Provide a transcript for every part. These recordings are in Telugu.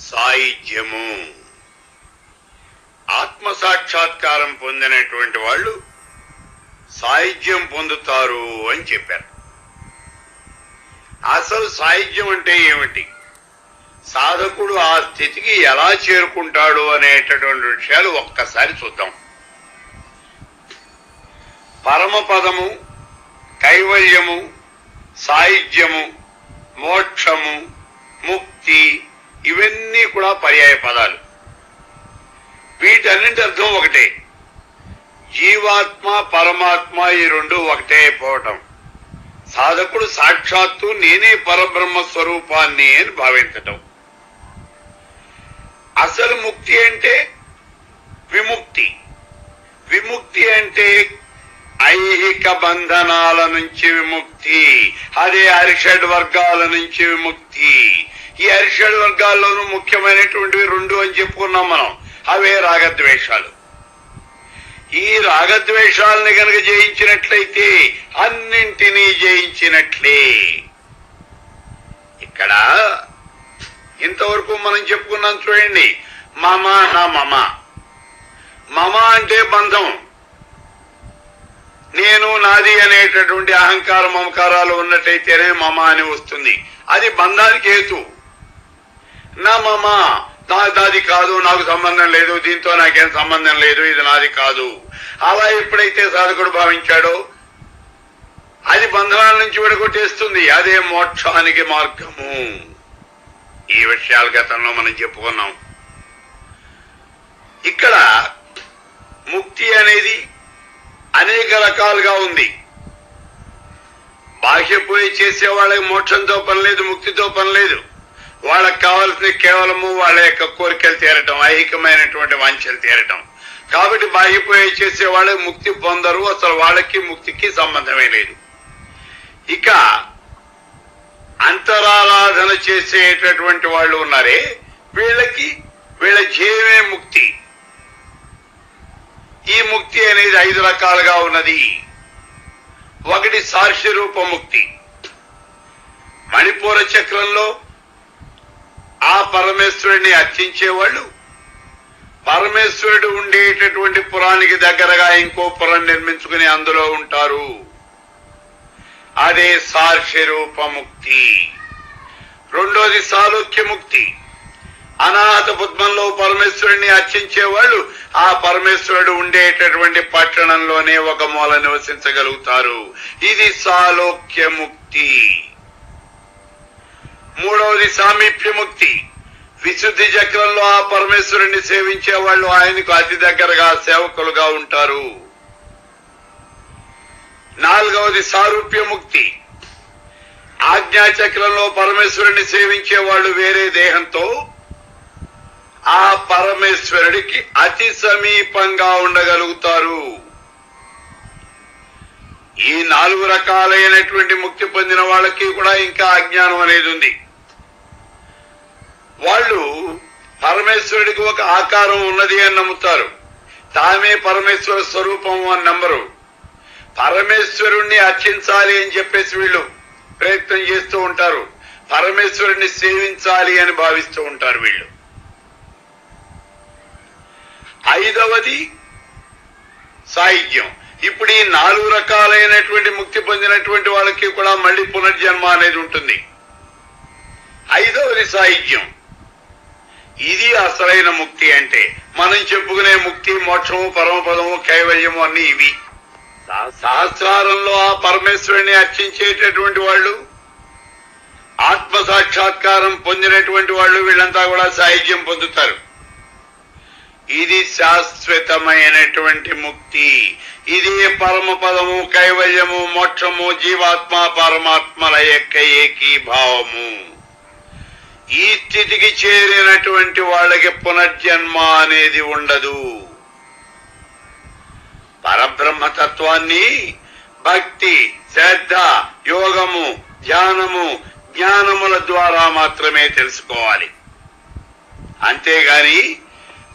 సాయుధ్యము. ఆత్మ సాక్షాత్కారం పొందినటువంటి వాళ్ళు సాయుధ్యం పొందుతారు అని చెప్పారు. అసలు సాయుధ్యం అంటే ఏమిటి? సాధకుడు ఆ స్థితికి ఎలా చేరుకుంటాడు అనేటటువంటి విషయాలు ఒక్కసారి చూద్దాం. పరమపదము కైవల్యము సాయుధ్యము మోక్షము ముక్తి కూడా పర్యాయ పదాలు. వీటన్నింటి అర్థం ఒకటే. జీవాత్మ పరమాత్మ ఈ రెండు ఒకటే అయిపోవటం సాధకుడు సాక్షాత్తు నేనే పరబ్రహ్మ స్వరూపాన్ని అని భావించటం. అసలు ముక్తి అంటే విముక్తి. విముక్తి అంటే ఐహిక బంధనాల నుంచి విముక్తి అదే అరిషడ్ వర్గాల నుంచి విముక్తి. ఈ అరిషడ్ వర్గాల్లోనూ ముఖ్యమైనటువంటివి రెండు అని చెప్పుకున్నాం మనం. అవే రాగద్వేషాలు. ఈ రాగద్వేషాలని కనుక జయించినట్లయితే అన్నింటినీ జయించినట్లే. ఇక్కడ ఇంతవరకు మనం చెప్పుకున్నాం చూడండి. మమ నా మమ. మమ అంటే బంధం. నేను నాది అనేటటువంటి అహంకార మమకారాలు ఉన్నట్టయితేనే మమ అని వస్తుంది. అది బంధానికి హేతు. నా మమ నాది కాదు నాకు సంబంధం లేదు దీంతో నాకేం సంబంధం లేదు ఇది నాది కాదు. అలా ఎప్పుడైతే సాధకుడు భావించాడో అది బంధనాల నుంచి విడగొట్టేస్తుంది. అదే మోక్షానికి మార్గము. ఈ విషయాలు గతంలో మనం చెప్పుకున్నాం. ఇక్కడ ముక్తి అనేది అనేక రకాలుగా ఉంది. బాహ్య పూజ చేసే వాళ్ళకి మోక్షంతో పని లేదు ముక్తితో పని లేదు. వాళ్ళకి కావాల్సిన కేవలము వాళ్ళ యొక్క కోరికలు తీరటం ఐహికమైనటువంటి వాంఛలు తీరటం. కాబట్టి బాహ్య చేసే వాళ్ళకి ముక్తి పొందరు అసలు వాళ్ళకి ముక్తికి సంబంధమే లేదు. ఇక అంతరారాధన చేసేటటువంటి వాళ్ళు ఉన్నారే వీళ్ళకి వీళ్ళ జీవమే ముక్తి. ఈ ముక్తి అనేది ఐదు రకాలుగా ఉన్నది. ఒకటి సాక్షి రూప ముక్తి. మణిపూర చక్రంలో ఆ పరమేశ్వరుడిని అర్చించేవాళ్ళు. పరమేశ్వరుడు ఉండేటటువంటి పురానికి దగ్గరగా ఇంకో పురం నిర్మించుకుని అందులో ఉంటారు. అదే సాక్షి రూపముక్తి రెండోది సాలోక్య ముక్తి. అనాథ పద్మంలో పరమేశ్వరుడిని అర్చించే వాళ్ళు ఆ పరమేశ్వరుడు ఉండేటటువంటి పట్టణంలోనే ఒక మూల నివసించగలుగుతారు. ఇది సాలోక్య ముక్తి. మూడవది సామీప్య ముక్తి విశుద్ధి చక్రంలో ఆ పరమేశ్వరుణ్ణి సేవించే వాళ్ళు ఆయనకు అతి దగ్గరగా సేవకులుగా ఉంటారు. నాలుగవది సారూప్య ముక్తి ఆజ్ఞా చక్రంలో పరమేశ్వరుని సేవించే వాళ్ళు వేరే దేహంతో ఆ పరమేశ్వరుడికి అతి సమీపంగా ఉండగలుగుతారు. ఈ నాలుగు రకాలైనటువంటి ముక్తి పొందిన వాళ్ళకి కూడా ఇంకా అజ్ఞానం అనేది ఉంది. వాళ్ళు పరమేశ్వరుడికి ఒక ఆకారం ఉన్నది అని నమ్ముతారు. తామే పరమేశ్వర స్వరూపం అని నమ్మరు. పరమేశ్వరుణ్ణి అర్చించాలి అని చెప్పేసి వీళ్ళు ప్రయత్నం చేస్తూ ఉంటారు. పరమేశ్వరుణ్ణి సేవించాలి అని భావిస్తూ ఉంటారు వీళ్ళు. ఐదవది సాహిత్యం. ఇప్పుడు ఈ నాలుగు రకాలైనటువంటి ముక్తి పొందినటువంటి వాళ్ళకి కూడా మళ్ళీ పునర్జన్మ అనేది ఉంటుంది. ఐదవది సాహిత్యం. ఇది అసలైన ముక్తి అంటే మనం చెప్పుకునే ముక్తి మోక్షము పరమపదము కైవల్యము అన్ని ఇవి. సహ- సహస్రారంలో ఆ పరమేశ్వరుని అర్చించేటటువంటి వాళ్ళు ఆత్మ సాక్షాత్కారం పొందినటువంటి వాళ్ళు వీళ్ళంతా కూడా సాహిత్యం పొందుతారు. ఇది శాశ్వతమైనటువంటి ముక్తి. ఇది పరమపదము కైవల్యము మోక్షము జీవాత్మ పరమాత్మల యొక్క ఏకీభావము. ఈ స్థితికి చేరినటువంటి వాళ్ళకి పునర్జన్మ అనేది ఉండదు. పరబ్రహ్మతత్వాన్ని భక్తి శ్రద్ధ యోగము ధ్యానము జ్ఞానముల ద్వారా మాత్రమే తెలుసుకోవాలి. అంతేగాని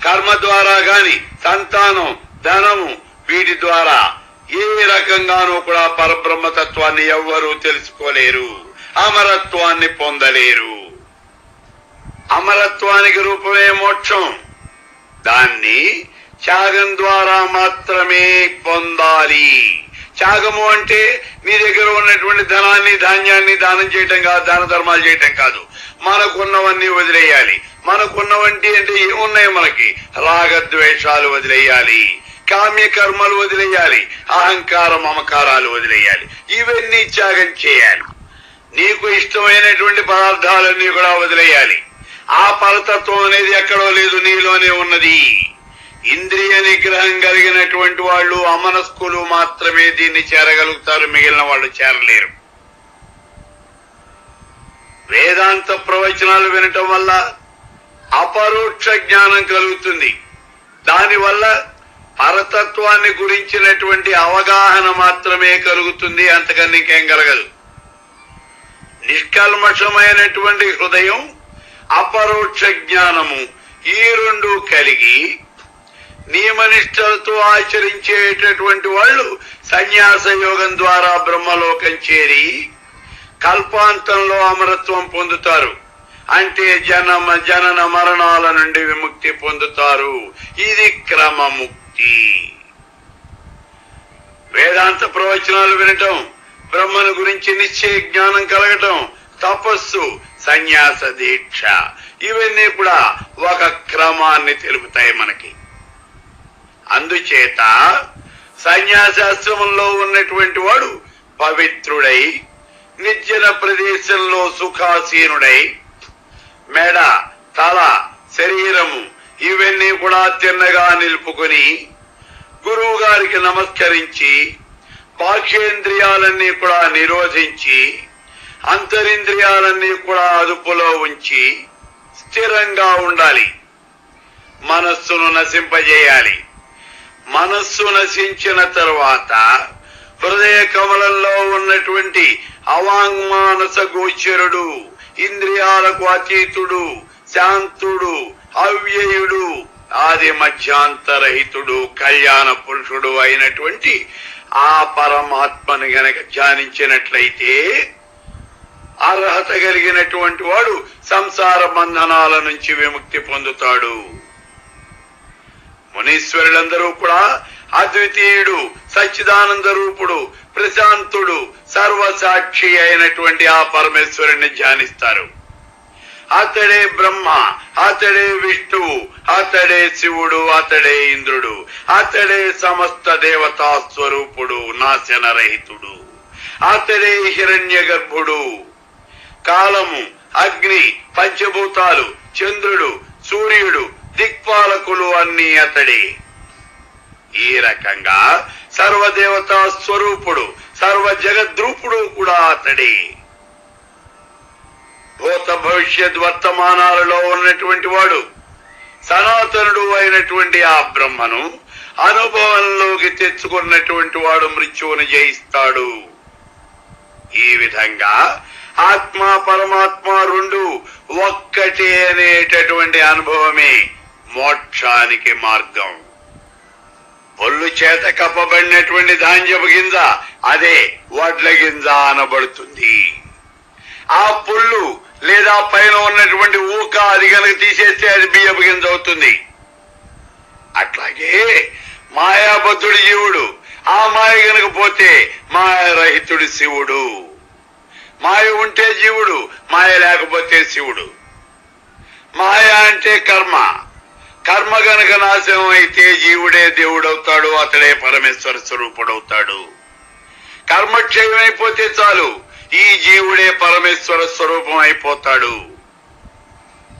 కర్మ ద్వారా గాని సంతానం ధనము వీటి ద్వారా ఏ రకంగానూ కూడా పరబ్రహ్మతత్వాన్ని ఎవ్వరూ తెలుసుకోలేరు. అమరత్వాన్ని పొందలేరు. అమరత్వానికి రూపమే మోక్షం. దాన్ని త్యాగం ద్వారా మాత్రమే పొందాలి. త్యాగము అంటే నీ దగ్గర ఉన్నటువంటి ధనాన్ని ధాన్యాన్ని దానం చేయటం కాదు దాన ధర్మాలు చేయటం కాదు. మనకున్నవన్నీ వదిలేయాలి. మనకున్నవంటి అంటే ఏమున్నాయి మనకి? రాగద్వేషాలు వదిలేయాలి. కామ్య కర్మలు వదిలేయాలి. అహంకార మమకారాలు వదిలేయాలి. ఇవన్నీ త్యాగం చేయాలి. నీకు ఇష్టమైనటువంటి పదార్థాలన్నీ కూడా వదిలేయాలి. ఆ పరతత్వం అనేది ఎక్కడో లేదు నీలోనే ఉన్నది. ఇంద్రియ నిగ్రహం కలిగినటువంటి వాళ్ళు అమనస్కులు మాత్రమే దీన్ని చేరగలుగుతారు మిగిలిన వాళ్ళు చేరలేరు. వేదాంత ప్రవచనాలు వినటం వల్ల అపరోక్ష జ్ఞానం కలుగుతుంది. దానివల్ల పరతత్వాన్ని గురించినటువంటి అవగాహన మాత్రమే కలుగుతుంది అంతకన్నా ఇంకేం కలగదు. నిష్కల్మషమైనటువంటి హృదయం అపరోక్ష జ్ఞానము. ఈ రెండు కలిగి నియమనిష్టలతో ఆచరించేటటువంటి వాళ్ళు సన్యాస యోగం ద్వారా బ్రహ్మలోకం చేరి కల్పాంతంలో అమరత్వం పొందుతారు. అంటే జనమ జనన మరణాల నుండి విముక్తి పొందుతారు. ఇది క్రమముక్తి. వేదాంత ప్రవచనాలు వినటం బ్రహ్మను గురించి నిశ్చయ జ్ఞానం కలగటం తపస్సు సన్యాస దీక్ష. ఇవన్నీ కూడా ఒక క్రమాన్ని తెలుపుతాయి మనకి. అందుచేత సన్యాసాశ్రమంలో ఉన్నటువంటి వాడు పవిత్రుడై నిర్జన ప్రదేశంలో సుఖాసీనుడై మెడ తల శరీరము ఇవన్నీ కూడా తిన్నగా నిలుపుకొని గురువు గారికి నమస్కరించి బాహ్యేంద్రియాలన్నీ కూడా నిరోధించి అంతరింద్రియాలన్నీ కూడా అదుపులో ఉంచి స్థిరంగా ఉండాలి. మనస్సును నశింపజేయాలి. మనస్సు నశించిన తర్వాత హృదయ కమలంలో ఉన్నటువంటి అవాంగ్మానస గోచరుడు ఇంద్రియాలకు అతీతుడు శాంతుడు అవ్యయుడు ఆది మధ్యాంతరహితుడు కళ్యాణ పురుషుడు అయినటువంటి ఆ పరమాత్మని గనక ధ్యానించినట్లయితే అర్హత కలిగినటువంటి వాడు సంసార బంధనాల నుంచి విముక్తి పొందుతాడు. మునీశ్వరులందరూ కూడా అద్వితీయుడు సచ్చిదానంద రూపుడు ప్రశాంతుడు సర్వసాక్షి అయినటువంటి ఆ పరమేశ్వరుని ధ్యానిస్తారు. అతడే బ్రహ్మ అతడే విష్ణువు అతడే శివుడు అతడే ఇంద్రుడు అతడే సమస్త దేవతా స్వరూపుడు నాశనరహితుడు అతడే హిరణ్య గర్భుడు కాలము అగ్ని పంచభూతాలు చంద్రుడు సూర్యుడు దిక్పాలకులు అన్ని అతడే. ఈ రకంగా సర్వదేవతా స్వరూపుడు సర్వ జగద్రూపుడు కూడా అతడే. భూత భవిష్యత్ వర్తమానాలలో ఉన్నటువంటి వాడు సనాతనుడు అయినటువంటి ఆ బ్రహ్మను అనుభవంలోకి తెచ్చుకున్నటువంటి వాడు మృత్యువును జయిస్తాడు. ఈ విధంగా ఆత్మ పరమాత్మ రెండు ఒక్కటే అనేటటువంటి అనుభవమే మోక్షానికి మార్గం. పొల్లు చేత కప్పబడినటువంటి ధాన్యపు గింజ అదే వడ్ల గింజ అనబడుతుంది. ఆ పుల్లు లేదా పైన ఉన్నటువంటి ఊక అది కనుక తీసేస్తే అది బియ్యపు గింజ అవుతుంది. అట్లాగే మాయాబద్ధుడు జీవుడు ఆ మాయ గనక పోతే మాయరహితుడు శివుడు. మాయ ఉంటే జీవుడు మాయ లేకపోతే శివుడు. మాయ అంటే కర్మ. కర్మ గనక నాశనం అయితే జీవుడే దేవుడవుతాడు అతడే పరమేశ్వర స్వరూపుడవుతాడు. కర్మక్షయం అయిపోతే చాలు ఈ జీవుడే పరమేశ్వర స్వరూపం అయిపోతాడు.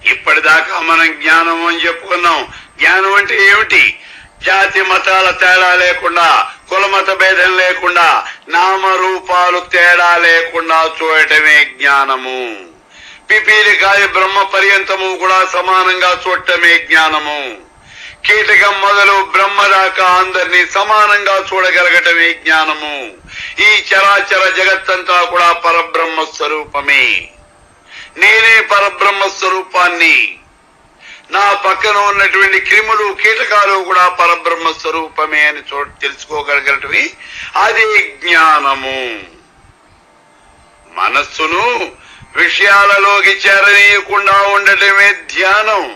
ఇప్పటిదాకా మనం జ్ఞానం అని చెప్పుకున్నాం. జ్ఞానం అంటే ఏమిటి? జాతి మతాల తేడా లేకుండా కులమత భేదం లేకుండా నామరూపాలు తేడా లేకుండా చూడటమే జ్ఞానము. పిపీలికాయ బ్రహ్మ పర్యంతము కూడా సమానంగా చూడటమే జ్ఞానము. కీటకం మొదలు బ్రహ్మ దాకా అందరినీ సమానంగా చూడగలగటమే జ్ఞానము. ఈ చరాచర జగత్తంతా కూడా పరబ్రహ్మ స్వరూపమే నేనే పరబ్రహ్మ స్వరూపాన్ని నా పక్కన ఉన్నటువంటి క్రిములు కీటకాలు కూడా పరబ్రహ్మ స్వరూపమే అని చూ తెలుసుకోగలగటమే అదే జ్ఞానము. మనస్సును విషయాలలోకి చేరనీయకుండా ఉండటమే ధ్యానం.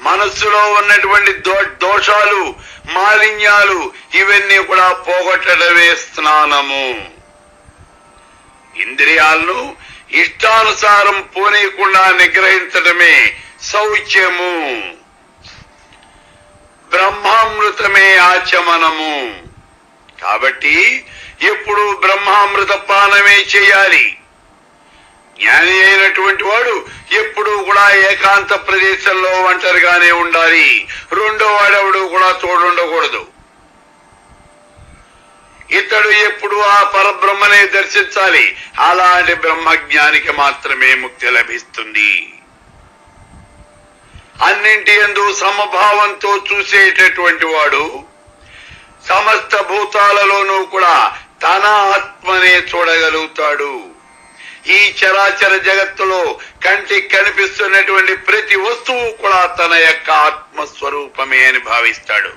మనస్సులో ఉన్నటువంటి దో- దోషాలు మాలిన్యాలు ఇవన్నీ కూడా పోగొట్టడమే స్నానము. ఇంద్రియాలను ఇష్టానుసారం పోనీయకుండా నిగ్రహించడమే శౌచ్యము. బ్రహ్మామృతమే ఆచమనము. కాబట్టి ఎప్పుడు బ్రహ్మామృత పానమే చేయాలి. జ్ఞాని అయినటువంటి వాడు ఎప్పుడూ కూడా ఏకాంత ప్రదేశంలో ఒంటరిగానే ఉండాలి. రెండో వాడెవడు కూడా తోడుండకూడదు. ఇతడు ఎప్పుడు ఆ పరబ్రహ్మనే దర్శించాలి. అలాంటి బ్రహ్మజ్ఞానికి మాత్రమే ముక్తి లభిస్తుంది. అన్నింటి ఎందు సమభావంతో చూసేటటువంటి వాడు సమస్త భూతాలలోనూ కూడా తన ఆత్మనే చూడగలుగుతాడు. ఈ చరాచర జగత్తులో కంటికి కనిపిస్తున్నటువంటి ప్రతి వస్తువు కూడా తన యొక్క ఆత్మస్వరూపమే అని భావిస్తాడు.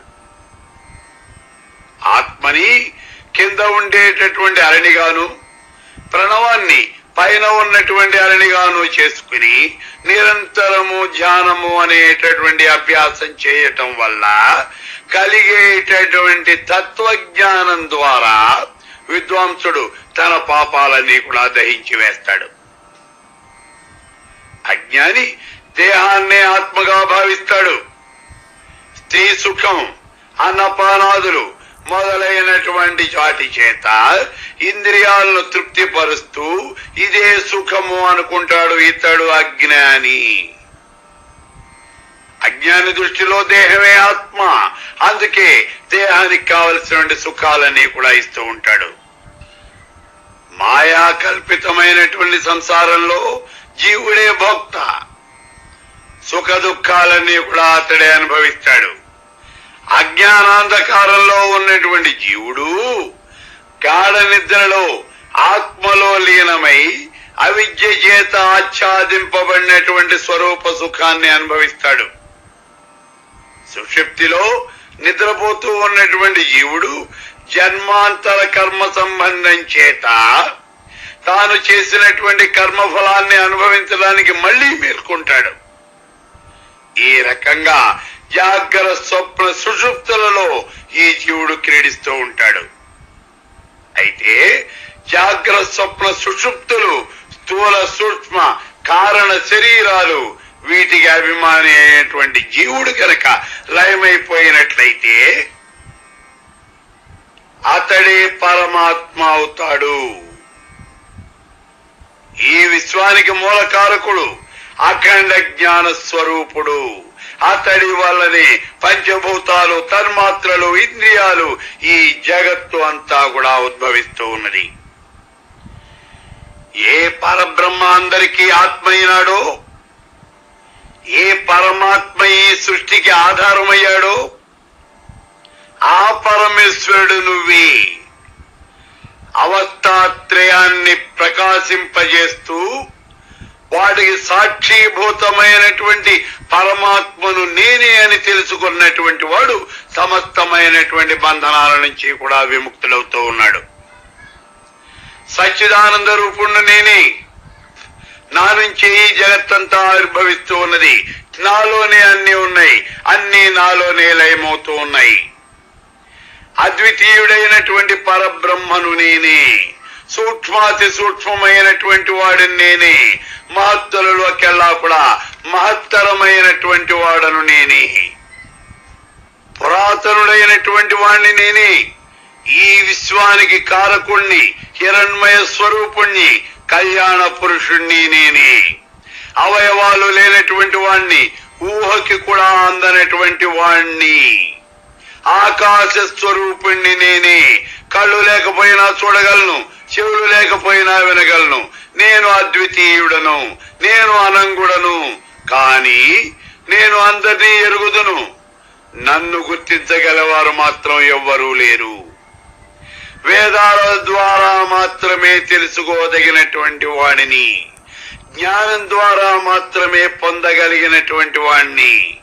ఆత్మని కింద ఉండేటటువంటి అరణిగాను ప్రణవాన్ని పైన ఉన్నటువంటి అరణిగాను చేసుకుని నిరంతరము ధ్యానము అనేటటువంటి అభ్యాసం చేయటం వల్ల కలిగేటటువంటి తత్వజ్ఞానం ద్వారా విద్వాంసుడు తన పాపాలన్నీ కూడా దహించి వేస్తాడు. అజ్ఞాని దేహాన్నే ఆత్మగా భావిస్తాడు. స్త్రీ సుఖం అన్నపానాదులు మొదలైనటువంటి చాటి చేత ఇంద్రియాలను తృప్తిపరుస్తూ ఇదే సుఖము అనుకుంటాడు ఇతడు అజ్ఞాని. అజ్ఞాని దృష్టిలో దేహమే ఆత్మ. అందుకే దేహానికి కావలసినటువంటి సుఖాలన్నీ కూడా ఇస్తూ ఉంటాడు. మాయా కల్పితమైనటువంటి సంసారంలో జీవుడే భోక్త. సుఖ దుఃఖాలన్నీ కూడా అతడే అనుభవిస్తాడు. అజ్ఞానాంధకారంలో ఉన్నటువంటి జీవుడు గాఢ నిద్రలో ఆత్మలో లీనమై అవిద్య చేత ఆచ్ఛాదింపబడినటువంటి స్వరూప సుఖాన్ని అనుభవిస్తాడు. సుషుప్తిలో నిద్రపోతూ ఉన్నటువంటి జీవుడు జన్మాంతర కర్మ సంబంధం చేత తాను చేసినటువంటి కర్మ ఫలాన్ని అనుభవించడానికి మళ్ళీ మేల్కొంటాడు. ఈ రకంగా జాగ్రత్త స్వప్న సుషుప్తులలో ఈ జీవుడు క్రీడిస్తూ ఉంటాడు. అయితే జాగ్రత్త స్వప్న సుషుప్తులు స్థూల సూక్ష్మ కారణ శరీరాలు వీటికి అభిమాని అయినటువంటి జీవుడు కనుక లయమైపోయినట్లయితే అతడే పరమాత్మ అవుతాడు. ఈ విశ్వానికి మూలకారకుడు అఖండ జ్ఞాన స్వరూపుడు. అతడి వల్లనే పంచభూతాలు తన్మాత్రలు ఇంద్రియాలు ఈ జగత్తు అంతా కూడా ఉద్భవిస్తూ ఉన్నది. ఏ పరబ్రహ్మ అందరికీ ఆత్మ ఏ పరమాత్మ ఈ సృష్టికి ఆధారమయ్యాడో ఆ పరమేశ్వరుడు నువ్వే. అవస్థాత్రయాన్ని ప్రకాశింపజేస్తూ వాటికి సాక్షీభూతమైనటువంటి పరమాత్మను నేనే అని తెలుసుకున్నటువంటి వాడు సమస్తమైనటువంటి బంధనాల నుంచి కూడా విముక్తుడవుతూ ఉన్నాడు. సచ్చిదానంద రూపుణ్ణి నేనే. నా నుంచి ఈ జగత్తంతా ఆవిర్భవిస్తూ ఉన్నది. నాలోనే అన్ని ఉన్నాయి. అన్ని నాలోనే లయమవుతూ ఉన్నాయి. అద్వితీయుడైనటువంటి పరబ్రహ్మను నేనే. సూక్ష్మాతి సూక్ష్మమైనటువంటి వాడిని నేనే. మహత్తులలోకెల్లా కూడా మహత్తరమైనటువంటి వాడను నేనే. పురాతనుడైనటువంటి వాణ్ణి నేనే. ఈ విశ్వానికి కారకుణ్ణి హిరణ్మయ స్వరూపుణ్ణి కళ్యాణ పురుషుణ్ణి నేనే. అవయవాలు లేనటువంటి వాణ్ణి ఊహకి కూడా అందనటువంటి వాణ్ణి. ఆకాశ స్వరూపుణ్ణి నేనే. కళ్ళు లేకపోయినా చూడగలను. చెవులు లేకపోయినా వినగలను. నేను అద్వితీయుడను నేను అనంగుడను కాని నేను అందరినీ ఎరుగుదును. నన్ను గుర్తించగలవారు మాత్రం ఎవ్వరూ లేరు. వేదాల ద్వారా మాత్రమే తెలుసుకోదగినటువంటి వాడిని. జ్ఞానం ద్వారా మాత్రమే పొందగలిగినటువంటి వాణ్ణి.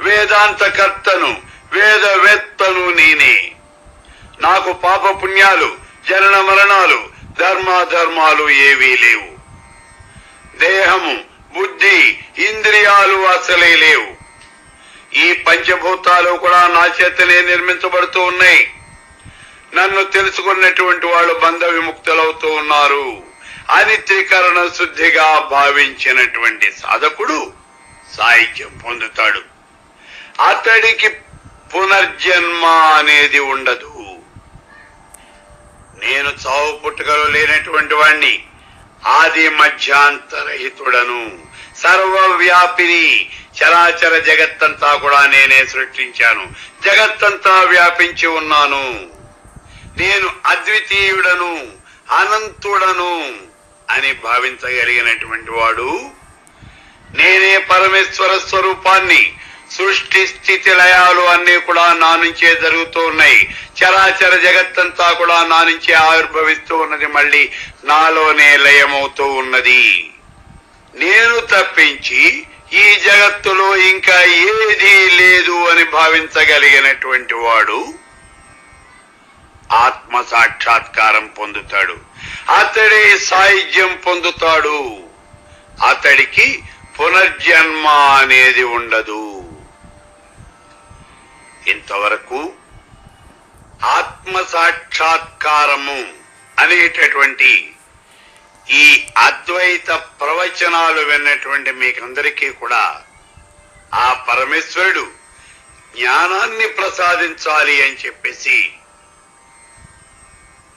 వేదాంతకర్తను వేదవేత్తను నేనే. నాకు పాప పుణ్యాలు జనన మరణాలు ధర్మాధర్మాలు ఏవీ లేవు. దేహము బుద్ధి ఇంద్రియాలు అసలే లేవు. ఈ పంచభూతాలు కూడా నా చేతనే నిర్మించబడుతూ ఉన్నాయి. నన్ను తెలుసుకున్నటువంటి వాళ్ళు బంధ విముక్తులవుతూ ఉన్నారు. అనిత్రికరణ శుద్ధిగా భావించినటువంటి సాధకుడు సాహిత్యం పొందుతాడు. అతడికి పునర్జన్మ అనేది ఉండదు. నేను చావు పుట్టుకలో లేనటువంటి వాణ్ణి. ఆది మధ్యాంతరహితుడను. సర్వవ్యాపిని చరాచర జగత్తంతా కూడా నేనే సృష్టించాను. జగత్తంతా వ్యాపించి ఉన్నాను. నేను అద్వితీయుడను అనంతుడను అని భావించగలిగినటువంటి వాడు నేనే పరమేశ్వర స్వరూపాన్ని సృష్టి స్థితి లయాలు అన్ని కూడా నా నుంచే జరుగుతూ ఉన్నాయి. చరాచర జగత్తంతా కూడా నా నుంచే ఆవిర్భవిస్తూ ఉన్నది. మళ్ళీ నాలోనే లయమవుతూ ఉన్నది. నేను తప్పించి ఈ జగత్తులో ఇంకా ఏదీ లేదు అని భావించగలిగినటువంటి వాడు ఆత్మ సాక్షాత్కారం పొందుతాడు. అతడే సాహిత్యం పొందుతాడు. అతడికి పునర్జన్మ అనేది ఉండదు. ఇంతవరకు ఆత్మ సాక్షాత్కారము అనేటటువంటి ఈ అద్వైత ప్రవచనాలు విన్నటువంటి మీకందరికీ కూడా ఆ పరమేశ్వరుడు జ్ఞానాన్ని ప్రసాదించాలి అని చెప్పేసి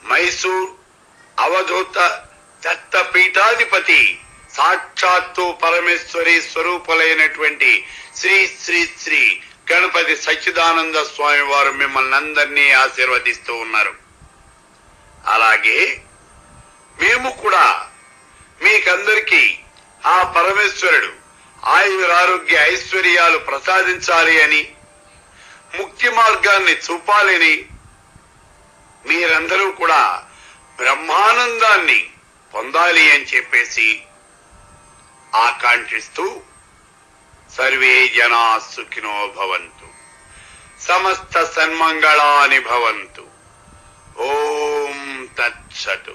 మైసూర్ అవధూత దత్తపీఠాధిపతి సాక్షాత్తు పరమేశ్వరి స్వరూపులైనటువంటి శ్రీ శ్రీ శ్రీ గణపతి సచ్చిదానంద స్వామి వారు మిమ్మల్ని అందరినీ ఆశీర్వదిస్తూ ఉన్నారు. అలాగే మేము కూడా మీకందరికీ ఆ పరమేశ్వరుడు ఆయురారోగ్య ఐశ్వర్యాలు ప్రసాదించాలి అని ముక్తి మార్గాన్ని చూపాలని మీరందరూ కూడా బ్రహ్మానందాన్ని పొందాలి అని చెప్పేసి ఆకాంక్షిస్తూ సర్వే జనా సుఖినో భవంతు సమస్త సన్మంగళాని భవంతు. ఓం తచ్చటు